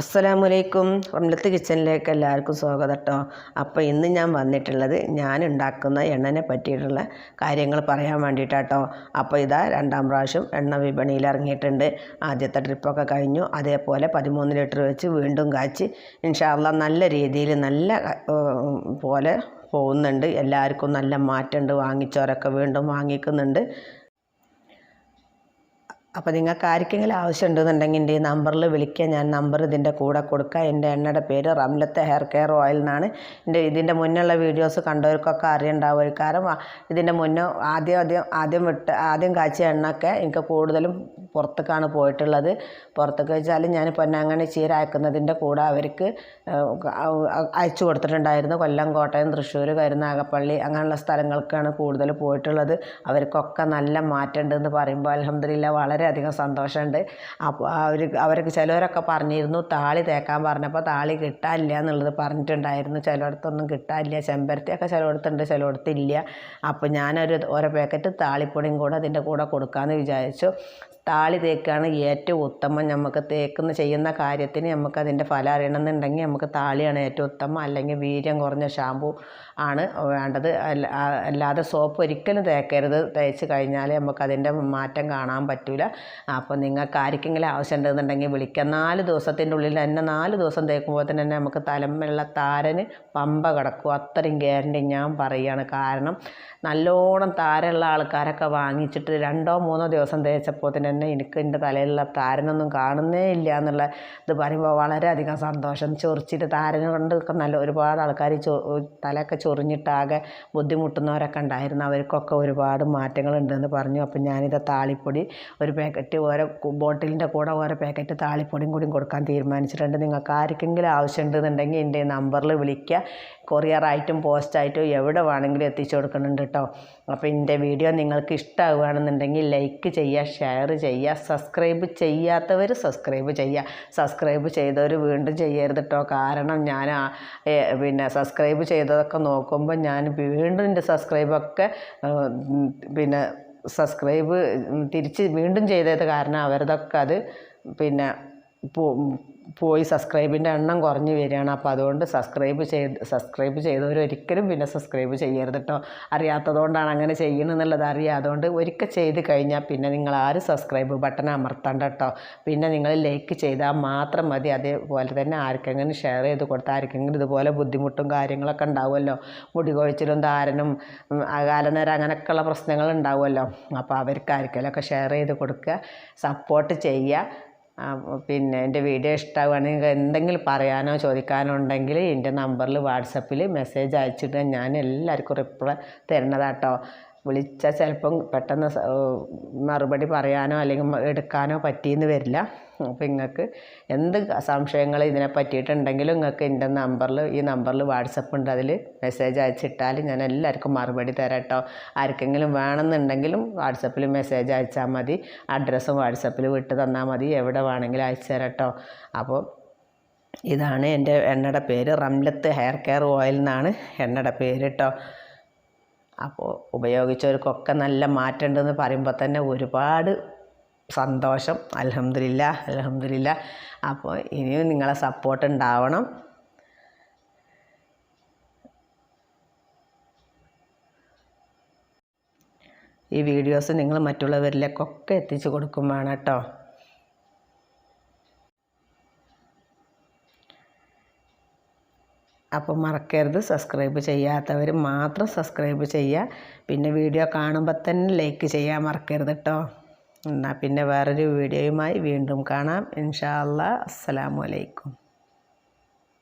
അസ്സലാമലൈക്കും. റംലത്ത് കിച്ചണിലേക്ക് എല്ലാവർക്കും സ്വാഗതം കേട്ടോ അപ്പോൾ ഇന്ന് ഞാൻ വന്നിട്ടുള്ളത് ഞാൻ ഉണ്ടാക്കുന്ന എണ്ണനെ പറ്റിയിട്ടുള്ള കാര്യങ്ങൾ പറയാൻ വേണ്ടിയിട്ടാട്ടോ അപ്പോൾ ഇതാ രണ്ടാം പ്രാവശ്യം എണ്ണ വിപണിയിൽ ഇറങ്ങിയിട്ടുണ്ട്. ആദ്യത്തെ ട്രിപ്പൊക്കെ കഴിഞ്ഞു. അതേപോലെ പതിമൂന്ന് ലിറ്റർ വെച്ച് വീണ്ടും കാച്ചി. ഇൻഷാല്ല നല്ല രീതിയിൽ നല്ല പോലെ പോകുന്നുണ്ട്. എല്ലാവർക്കും നല്ല മാറ്റമുണ്ട്. വാങ്ങിച്ചവരൊക്കെ വീണ്ടും വാങ്ങിക്കുന്നുണ്ട്. അപ്പോൾ നിങ്ങൾക്ക് ആർക്കെങ്കിലും ആവശ്യമുണ്ടെന്നുണ്ടെങ്കിൽ എന്റെ ഈ നമ്പറിൽ വിളിക്കുക. ഞാൻ നമ്പർ ഇതിന്റെ കൂടെ കൊടുക്കുക എന്റെ എണ്ണയുടെ പേര് റംലത്തെ ഹെയർ കെയർ ഓയിൽ എന്നാണ്. എന്റെ ഇതിന്റെ മുന്നുള്ള വീഡിയോസ് കണ്ടവർക്കൊക്കെ അറിയണ്ടാവും. കാരണം ഇതിന്റെ മുന്നേ ആദ്യം ആദ്യം ആദ്യം വിട്ട് ആദ്യം കാച്ചിയ എണ്ണയൊക്കെ എനിക്ക് കൂടുതലും പുറത്തേക്കാണ് പോയിട്ടുള്ളത്. പുറത്തേക്ക് വെച്ചാൽ ഞാൻ പൊന്നാങ്ങണി ചീര അയക്കുന്നതിന്റെ കൂടെ അവർക്ക് അയച്ചു കൊടുത്തിട്ടുണ്ടായിരുന്നു. കൊല്ലം കോട്ടയം തൃശ്ശൂർ കരുനാഗപ്പള്ളി അങ്ങനെയുള്ള സ്ഥലങ്ങൾക്കാണ് കൂടുതൽ പോയിട്ടുള്ളത്. അവർക്കൊക്കെ നല്ല മാറ്റമുണ്ട് എന്ന് പറയുമ്പോൾ അലഹമില്ല വളരെയധികം സന്തോഷമുണ്ട്. അപ്പോൾ അവർ അവർക്ക് ചിലവരൊക്കെ പറഞ്ഞിരുന്നു താളി തേക്കാൻ പറഞ്ഞപ്പോൾ താളി കിട്ടാനില്ല എന്നുള്ളത് പറഞ്ഞിട്ടുണ്ടായിരുന്നു. ചിലയിടത്തൊന്നും കിട്ടാനില്ല ചെമ്പരത്തിയൊക്കെ ചിലയിടത്തുണ്ട് ചിലയിടത്തില്ല. അപ്പോൾ ഞാനൊരു ഓരോ പാക്കറ്റ് താളിപ്പൊടിയും കൂടെ അതിന്റെ കൂടെ കൊടുക്കാമെന്ന് വിചാരിച്ചു. താളി തേക്കാണ് ഏറ്റവും ഉത്തമം. നമുക്ക് തേക്കുന്ന ചെയ്യുന്ന കാര്യത്തിന് നമുക്ക് അതിന്റെ ഫലം അറിയണമെന്നുണ്ടെങ്കിൽ നമുക്ക് താളിയാണ് ഏറ്റവും ഉത്തമം. അല്ലെങ്കിൽ വീര്യം കുറഞ്ഞ ഷാമ്പു ആണ് വേണ്ടത്. അല്ല അല്ലാതെ സോപ്പ് ഒരിക്കലും തേക്കരുത്. തേച്ച് കഴിഞ്ഞാൽ നമുക്ക് അതിന്റെ മാറ്റം കാണാൻ പറ്റില്ല അപ്പോൾ നിങ്ങൾക്ക് ആർക്കെങ്കിലും ആവശ്യമുണ്ടെന്നുണ്ടെങ്കിൽ വിളിക്കാം. നാല് ദിവസത്തിന്റെ ഉള്ളിൽ തന്നെ നാല് ദിവസം തേക്കുമ്പോൾ തന്നെ നമുക്ക് തലമുള്ള താരന് പമ്പ കിടക്കും. അത്രയും ഗ്യാരണ്ടി ഞാൻ പറയുകയാണ്. കാരണം നല്ലോണം താരമുള്ള ആൾക്കാരൊക്കെ വാങ്ങിച്ചിട്ട് രണ്ടോ മൂന്നോ ദിവസം തേച്ചപ്പോൾ തന്നെ എനിക്ക് എന്റെ തലയിലുള്ള താരനൊന്നും കാണുന്നേ ഇല്ല എന്നുള്ള ഇത് പറയുമ്പോൾ വളരെയധികം സന്തോഷം. ചൊറിച്ചിട്ട് താരന് കൊണ്ടൊക്കെ നല്ല ഒരുപാട് ആൾക്കാർ ചൊ തലയൊക്കെ ചൊറിഞ്ഞിട്ടാകെ ബുദ്ധിമുട്ടുന്നവരൊക്കെ ഉണ്ടായിരുന്നു. അവർക്കൊക്കെ ഒരുപാട് മാറ്റങ്ങളുണ്ടെന്ന് പറഞ്ഞു. അപ്പം ഞാനിത് താളിപ്പൊടി ഒരു പാക്കറ്റ് ഓരോ ബോട്ടിലിന്റെ കൂടെ ഓരോ പാക്കറ്റ് താളിപ്പൊടിയും കൂടി കൊടുക്കാൻ തീരുമാനിച്ചിട്ടുണ്ട്. നിങ്ങൾക്ക് ആർക്കെങ്കിലും ആവശ്യമുണ്ടെന്നുണ്ടെങ്കിൽ എന്റെ നമ്പറിൽ വിളിക്കുക. കൊറിയറായിട്ടും പോസ്റ്റായിട്ടും എവിടെ വേണമെങ്കിലും എത്തിച്ചു കൊടുക്കുന്നുണ്ട് കേട്ടോ. അപ്പോൾ എന്റെ വീഡിയോ നിങ്ങൾക്ക് ഇഷ്ടമാവുകയാണെന്നുണ്ടെങ്കിൽ ലൈക്ക് ചെയ്യുക ഷെയർ ചെയ്യുക സബ്സ്ക്രൈബ് ചെയ്യാത്തവർ സബ്സ്ക്രൈബ് ചെയ്യുക. സബ്സ്ക്രൈബ് ചെയ്തവർ വീണ്ടും ചെയ്യരുത് കേട്ടോ. കാരണം ഞാൻ പിന്നെ സബ്സ്ക്രൈബ് ചെയ്തതൊക്കെ നോക്കുമ്പോൾ ഞാൻ വീണ്ടും എന്റെ സബ്സ്ക്രൈബൊക്കെ പിന്നെ സബ്സ്ക്രൈബ് തിരിച്ച് വീണ്ടും ചെയ്തത് കാരണം അവരതൊക്കെ അത് പിന്നെ പോയി സബ്സ്ക്രൈബിന്റെ എണ്ണം കുറഞ്ഞു വരികയാണ്. അപ്പോൾ അതുകൊണ്ട് സബ്സ്ക്രൈബ് ചെയ്ത് സബ്സ്ക്രൈബ് ചെയ്തവർ ഒരിക്കലും പിന്നെ സബ്സ്ക്രൈബ് ചെയ്യരുത് കേട്ടോ. അറിയാത്തതുകൊണ്ടാണ് അങ്ങനെ ചെയ്യണമെന്നുള്ളത് അറിയാം. അതുകൊണ്ട് ഒരിക്കൽ ചെയ്ത് കഴിഞ്ഞാൽ പിന്നെ നിങ്ങൾ ആരും സബ്സ്ക്രൈബ് ബട്ടൺ അമർത്തണ്ട കേട്ടോ. പിന്നെ നിങ്ങൾ ലൈക്ക് ചെയ്താൽ മാത്രം മതി. അതേപോലെ തന്നെ ആർക്കെങ്കിലും ഷെയർ ചെയ്ത് കൊടുത്താൽ ആർക്കെങ്കിലും ഇതുപോലെ ബുദ്ധിമുട്ടും കാര്യങ്ങളൊക്കെ ഉണ്ടാവുമല്ലോ. മുടി കൊഴിച്ചിലും താരനും ഉം, അകാലനേരം അങ്ങനെയൊക്കെയുള്ള പ്രശ്നങ്ങൾ ഉണ്ടാവുമല്ലോ. അപ്പോൾ അവർക്ക് ആർക്കെങ്കിലുമൊക്കെ ഷെയർ ചെയ്ത് കൊടുക്കുക. സപ്പോർട്ട് ചെയ്യുക. പിന്നെ എന്റെ വീഡിയോ ഇഷ്ടമാവുകയാണെങ്കിൽ എന്തെങ്കിലും പറയാനോ ചോദിക്കാനോ ഉണ്ടെങ്കിൽ എന്റെ നമ്പറിൽ വാട്സപ്പിൽ മെസ്സേജ് അയച്ചിട്ട് ഞാൻ എല്ലാവർക്കും റിപ്ലൈ തരുന്നതാട്ടോ വിളിച്ചാൽ ചിലപ്പം പെട്ടെന്ന് മറുപടി പറയാനോ അല്ലെങ്കിൽ എടുക്കാനോ പറ്റിയെന്ന് വരില്ല. അപ്പോൾ നിങ്ങൾക്ക് എന്ത് സംശയങ്ങൾ ഇതിനെ പറ്റിയിട്ടുണ്ടെങ്കിലും നിങ്ങൾക്ക് എന്റെ നമ്പറിൽ ഈ നമ്പറിൽ വാട്സപ്പ് ഉണ്ട്. അതിൽ മെസ്സേജ് അയച്ചിട്ടാൽ ഞാൻ എല്ലാവർക്കും മറുപടി തരാം കേട്ടോ ആർക്കെങ്കിലും വേണമെന്നുണ്ടെങ്കിലും വാട്സപ്പിൽ മെസ്സേജ് അയച്ചാൽ മതി. അഡ്രസ്സും വാട്സപ്പിൽ വിട്ട് തന്നാൽ മതി. എവിടെ വേണമെങ്കിലും അയച്ചു തരാം കേട്ടോ അപ്പോൾ ഇതാണ് എന്റെ എണ്ണയുടെ പേര് റംലത്ത് ഹെയർ കെയർ ഓയിൽ എന്നാണ് എണ്ണയുടെ പേര് കേട്ടോ അപ്പോൾ ഉപയോഗിച്ചവർക്കൊക്കെ നല്ല മാറ്റമുണ്ടെന്ന് പറയുമ്പോൾ തന്നെ ഒരുപാട് സന്തോഷം. അലഹമില്ല അലഹമില്ല അപ്പോൾ ഇനിയും നിങ്ങളെ സപ്പോർട്ട് ഉണ്ടാവണം. ഈ വീഡിയോസ് നിങ്ങൾ മറ്റുള്ളവരിലേക്കൊക്കെ എത്തിച്ചു കൊടുക്കും കേട്ടോ. അപ്പോൾ മറക്കരുത്. സബ്സ്ക്രൈബ് ചെയ്യാത്തവർ മാത്രം സബ്സ്ക്രൈബ് ചെയ്യുക. പിന്നെ വീഡിയോ കാണുമ്പോൾ തന്നെ ലൈക്ക് ചെയ്യാൻ മറക്കരുത് കേട്ടോ. എന്നാൽ പിന്നെ വേറൊരു വീഡിയോയുമായി വീണ്ടും കാണാം. ഇൻഷാ അല്ലാ അസ്സലാമു അലൈക്കും.